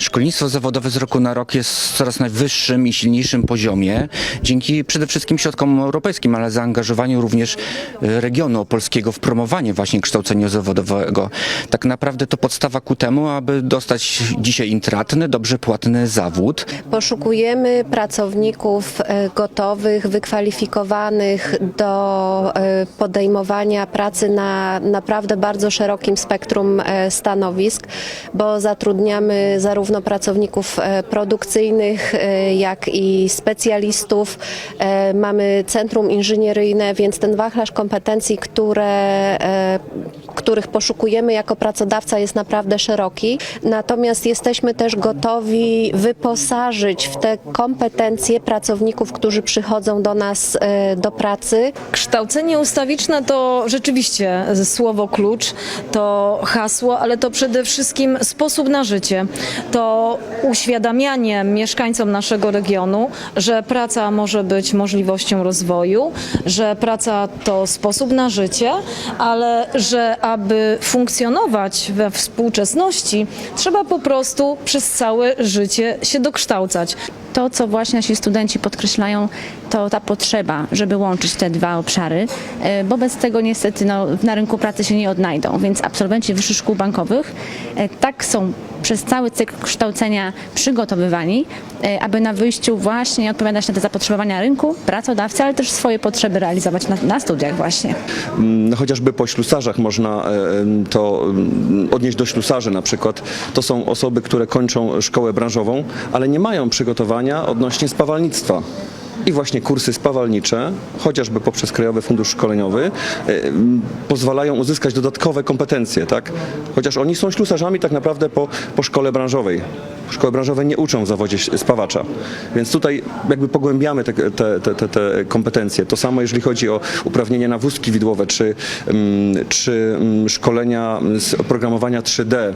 Szkolnictwo zawodowe z roku na rok jest coraz najwyższym i silniejszym poziomie, dzięki przede wszystkim środkom europejskim, ale zaangażowaniu również e, regionu opolskiego w promowanie właśnie kształcenia zawodowego. Tak naprawdę to podstawa ku temu, aby dostać dzisiaj intratny, dobrze płatny zawód. Poszukujemy pracowników e, gotowych, wykwalifikowanych do e, podejmowania pracy na naprawdę bardzo szerokim spektrum stanowisk, bo zatrudniamy zarówno pracowników e, produkcyjnych, e, jak i specjalistów. E, Mamy centrum inżynieryjne, więc ten wachlarz kompetencji, które, których poszukujemy jako pracodawca jest naprawdę szeroki. Natomiast jesteśmy też gotowi wyposażyć w te kompetencje pracowników, którzy przychodzą do nas e, do pracy. Kształcenie ustawiczne to rzeczywiście słowo klucz, to hasło, ale to przede wszystkim sposób na życie. To uświadamianie mieszkańcom naszego regionu, że praca może być możliwością rozwoju, że praca to sposób na życie, ale że aby funkcjonować we współczesności, trzeba po prostu przez całe życie się dokształcać. to, co właśnie nasi studenci podkreślają, to ta potrzeba, żeby łączyć te dwa obszary, e, bo bez tego niestety no, na rynku pracy się nie odnajdą. Więc absolwenci wyższych szkół bankowych e, tak są przez cały cykl kształcenia przygotowywani, e, aby na wyjściu właśnie odpowiadać na te zapotrzebowania rynku, pracodawcy, ale też swoje potrzeby realizować na, na studiach właśnie. No, chociażby po ślusarzach można e, em, to odnieść do ślusarzy na przykład. To są osoby, które kończą szkołę branżową, ale nie mają przygotowania odnośnie spawalnictwa. I właśnie kursy spawalnicze, chociażby poprzez Krajowy Fundusz Szkoleniowy, e, pozwalają uzyskać dodatkowe kompetencje, tak? Chociaż oni są ślusarzami tak naprawdę po, po szkole branżowej. Szkoły branżowe nie uczą w zawodzie spawacza, więc tutaj jakby pogłębiamy te, te, te, te, te kompetencje. To samo jeżeli chodzi o uprawnienia na wózki widłowe, czy, mm, czy mm, szkolenia z oprogramowania 3D.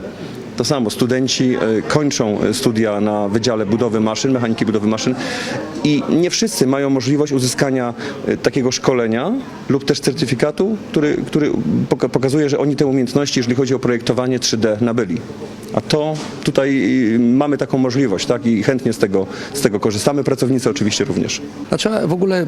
To samo, studenci e, kończą studia na Wydziale Budowy Maszyn, Mechaniki Budowy Maszyn i nie wszyscy mają możliwość uzyskania e, takiego szkolenia lub też certyfikatu, który, który poka- pokazuje, że oni te umiejętności, jeżeli chodzi o projektowanie 3D, nabyli. A to tutaj mamy taką możliwość, tak? I chętnie z tego, z tego korzystamy. Pracownicy oczywiście również. No, trzeba w ogóle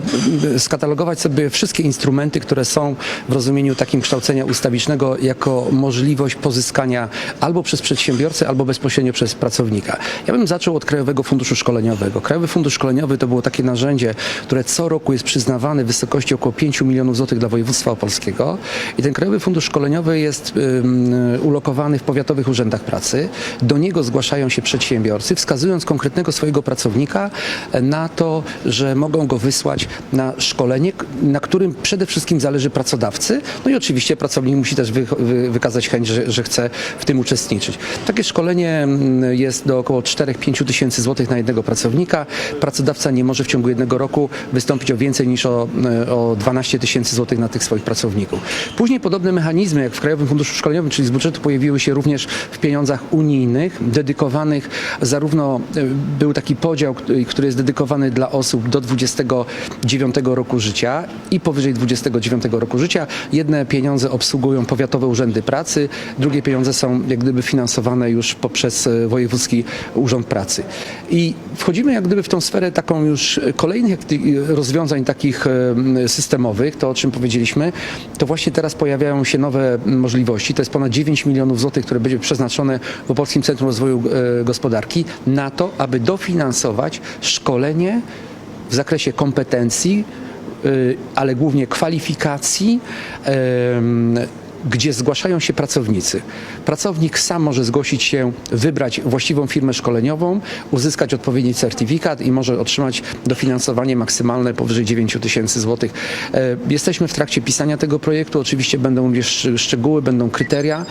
skatalogować sobie wszystkie instrumenty, które są w rozumieniu takim kształcenia ustawicznego jako możliwość pozyskania albo przez przedsiębiorcę, albo bezpośrednio przez pracownika. Ja bym zaczął od Krajowego Funduszu Szkoleniowego. Krajowy Fundusz Szkoleniowy to było takie narzędzie, które co roku jest przyznawane w wysokości około 5 milionów złotych dla województwa opolskiego i ten Krajowy Fundusz Szkoleniowy jest ym, ulokowany w powiatowych urzędach pracy. Do niego zgłaszają się przedsiębiorcy, wskazując konkretnego swojego pracownika e, na to, że mogą go wysłać na szkolenie, na którym przede wszystkim zależy pracodawcy. No i oczywiście pracownik musi też wy, wy, wykazać chęć, że, że chce w tym uczestniczyć. Takie szkolenie mm, jest do około 4-5 tysięcy złotych na jednego pracownika. Pracodawca nie może w ciągu jednego roku wystąpić o więcej niż o, e, o 12 tysięcy złotych na tych swoich pracowników. Później podobne mechanizmy, jak w Krajowym Funduszu Szkoleniowym, czyli z budżetu, pojawiły się również w pieniądzach unijnych, dedykowanych zarówno, e, był taki podział, który jest dedykowany dla osób do 29 roku życia i powyżej 29 roku życia. Jedne pieniądze obsługują powiatowe urzędy pracy, drugie pieniądze są jak gdyby finansowane już poprzez e, Wojewódzki Urząd Pracy. I wchodzimy jak gdyby w tą sferę taką już kolejnych ty- rozwiązań takich e, systemowych, to o czym powiedzieliśmy, to właśnie teraz pojawiają się nowe możliwości. To jest ponad 9 milionów złotych, które będzie przeznaczone w Opolskim Centrum Rozwoju e, Gospodarki na to, aby dofinansować szkolenie w zakresie kompetencji, ale głównie kwalifikacji, gdzie zgłaszają się pracownicy. Pracownik sam może zgłosić się, wybrać właściwą firmę szkoleniową, uzyskać odpowiedni certyfikat i może otrzymać dofinansowanie maksymalne powyżej 9 tysięcy złotych. E, Jesteśmy w trakcie pisania tego projektu. Oczywiście będą również szcz- szczegóły, będą kryteria.